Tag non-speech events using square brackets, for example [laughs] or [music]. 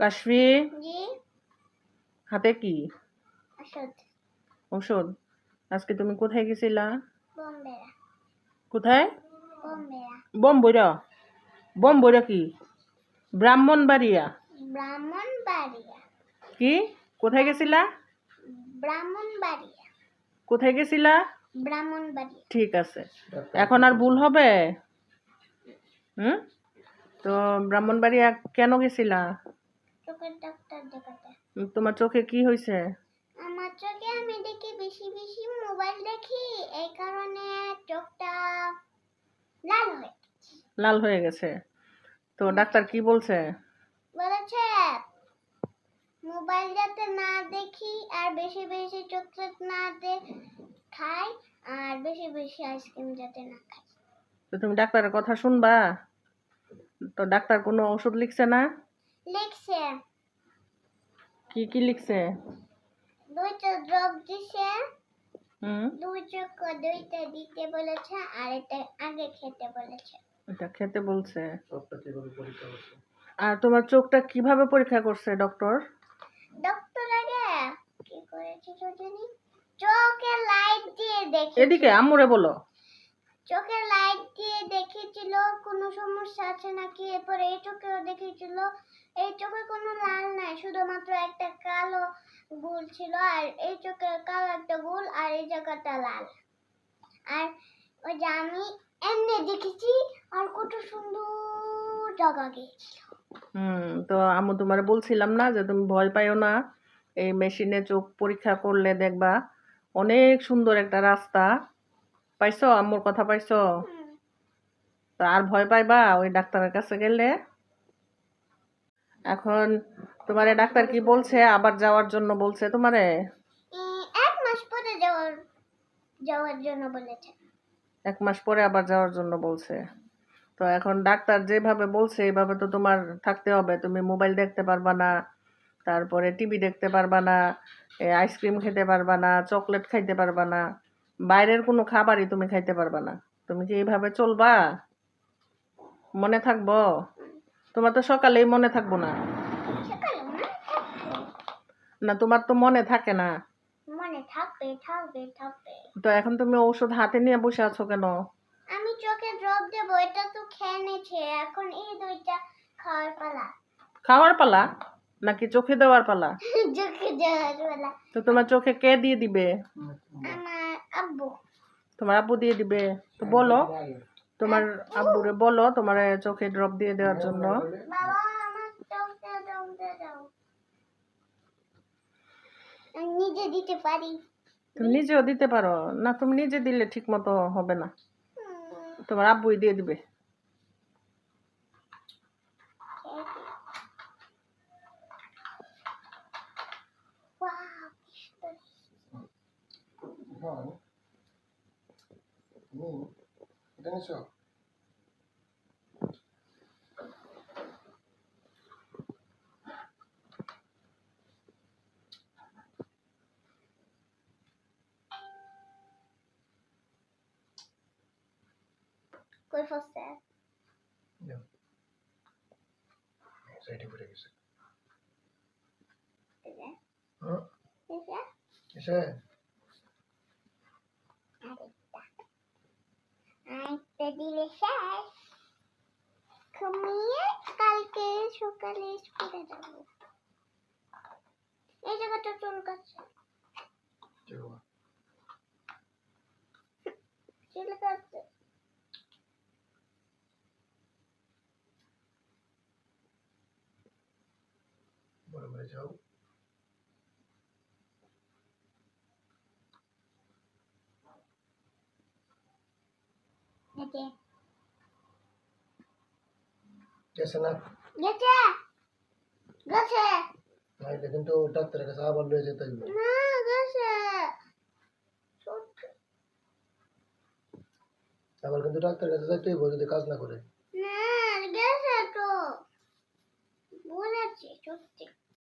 কাশফি হাতে কি? ওষুধ আজকে তুমি কোথায় গেছিলা? কোথায়? বম্বইরা বম্বইরা কি? ব্রাহ্মণবাড়িয়া। ব্রাহ্মণবাড়িয়া। কি? কোথায় গেছিলা? ব্রাহ্মণবাড়িয়া। কোথায় গেছিলা? ব্রাহ্মণবাড়িয়া। ঠিক আছে। এখন আর ভুল হবে? হুম? তো ব্রাহ্মণবাড়িয়া কেন গেছিলা? চোখের ডাক্তার দেখাতে। তোমার চোখে কি হয়েছে আমার চোখে আমি দেখি বেশি বেশি মোবাইল দেখি এই কারণে চোখটা লাল হয়ে লাল হয়ে গেছে। তো ডাক্তার কি বলছে? বলেছে মোবাইল যাতে না দেখি আর বেশি বেশি চকলেট না দে খাই আর বেশি বেশি আইসক্রিম যাতে না খাই। তো তুমি ডাক্তারের কথা শুনবা? তো ডাক্তার কোনো ওষুধ লিখছে না? লিখছে। কি কি লিখছে? দুইটা ড্রপ দিছে। হুম? দুই চোখ দুইটা দিতে বলেছে আর এটা আগে খেতে বলেছে। এটা খেতে বলছে। আর তোমার চোখটা কীভাবে পরীক্ষা করছে ডক্টর ডক্টর আগে? কি করেছে জানি চোখে লাইট দিয়ে দেখে এদিকে আম্মুরে বলো। চোখে লাইট দিয়ে দেখেছিল কোনো সমস্যা আছে নাকি? এরপরে এই চোখেও দেখেছিল এই চোখে কোনো লাল নাই, শুধুমাত্র একটা কালো গুল ছিল আর এই চোখে কালো একটা গুল আর এই জায়গাটা লাল। আর ওই যে আমি এমনি দেখেছি, আর কত সুন্দর জায়গা গিয়েছিল। হুম, তো আম্মু তোমার বলছিলাম না যে তুমি ভয় পাইও না। এই মেশিনে চোখ পরীক্ষা করলে দেখবা অনেক সুন্দর একটা রাস্তা। পাইছো আম্মুর কথা পাইছো? তো আর ভয় পাইবা ওই ডাক্তারের কাছে গেলে। এখন তোমারে ডাক্তার কি বলছে? আবার যাওয়ার জন্য বলছে তোমারে এক মাস পরে যাওয়ার যাওয়ার জন্য বলেছে। এক মাস পরে আবার যাওয়ার জন্য বলছে। তো এখন ডাক্তার যেভাবে বলছে এইভাবে তো তোমার থাকতে হবে। তুমি মোবাইল দেখতে পারবা না তারপরে টিভি দেখতে পারবা না আইসক্রিম খেতে পারবা না চকলেট খাইতে পারবা না। বাইরের কোনো খাবারই তুমি খাইতে পারবা না। তুমি কি এইভাবে চলবা? মনে থাকব? তোমার তো সকালেই মনে থাকব না। না তোমার তো মনে থাকে না। মনে থাকবে থাকবে থাকবে। তো এখন তুমি ঔষধ হাতে নিয়ে বসে আছো কেন? আমি চোখে ড্রপ দেবো এটা তো খেয়ে নিয়েছে এখন এই দুইটা খাওয়ার পালা। খাওয়ার পালা? নাকি চোখে দেওয়ার পালা? [laughs] চোখে দেওয়ার পালা। তো তোমার চোখে কে দিয়ে দিবে? আব্বু। তোমার আব্বু দিয়ে দিবে। তো বলো তোমার আব্বুরে বলো তোমার চোখে ড্রপ দিয়ে দেওয়ার জন্য। নিজে দিতে পারি। তুমি নিজেও দিতে পারো। না তুমি নিজে দিলে ঠিক মতো হবে না। তোমার আব্বুই দিয়ে দিবে খেয়ে দিই। Wow, কি সুন্দর। হ্যাঁ। হুম এটা নিছো? কই ফসছে সাইডে পড়ে গেছে এই যে, হ্যাঁ এই যে, এসে আরেকটা। দিলে শেষ ঘুমিয়ে কালকে সকালে স্কুলে যাব। এই জায়গাটা চুলকাচ্ছে চলো। চুলকাচ্ছে বড় করে যাও। গেছে না? গেছে? গেছে? নাইলে কিন্তু ডাক্তারের কাছে আবার লয়ে যেতে হইবে না গেছে। আবার কিন্তু ডাক্তারের কাছে যাইতে হইব যদি কাজ না করে।